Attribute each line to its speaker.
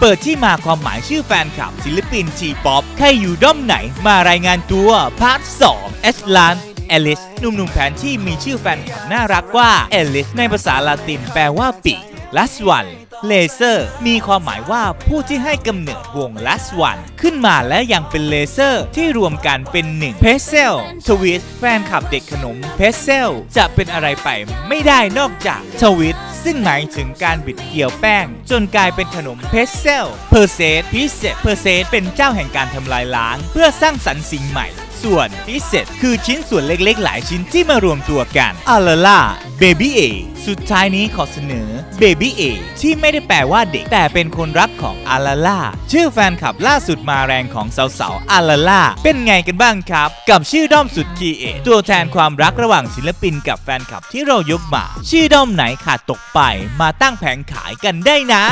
Speaker 1: เปิดที่มาความหมายชื่อแฟนคลับศิลปินทีป๊อปใครอยู่ด้อมไหนมารายงานตัวพาร์ท2เอสลานเอลิสหนุ่มๆแผนที่มีชื่อแฟนคลับน่ารักว่าเอลิสในภาษาลาตินแปลว่าปีก last one เลเซอร์มีความหมายว่าผู้ที่ให้กำเนิดวง last one ขึ้นมาและยังเป็นเลเซอร์ที่รวมกันเป็นหนึ่งเพเซลทวิตแฟนคลับเด็กขนมเพเซลจะเป็นอะไรไปไม่ได้นอกจากทวิต ซึ่งหมายถึงการบิดเกี่ยวแป้ง จนกลายเป็นขนมเพสเซลเพอร์เซสพิเศษเพอร์เซสเป็นเจ้าแห่งการทำลายล้าง เพื่อสร้างสรรค์สิ่งใหม่ ส่วนพิเศษคือชิ้นส่วนเล็กๆ หลายชิ้นที่มารวมตัวกันอาลาล่าเบบี้เอสุดท้ายนี้ขอเสนอเบบี้เอที่ไม่ได้แปลว่าเด็ก แต่เป็นคนรักของอาลาล่าชื่อแฟนคลับล่าสุดมาแรงของสาวๆอาลาล่าเป็นไงกันบ้างครับ กับชื่อด้อมสุดคีเอตัวแทนความรักระหว่างศิลปินกับแฟนคลับที่เรายกมา ชื่อด้อมไหนขาดตกไปมาตั้งแผงขายกันได้นะ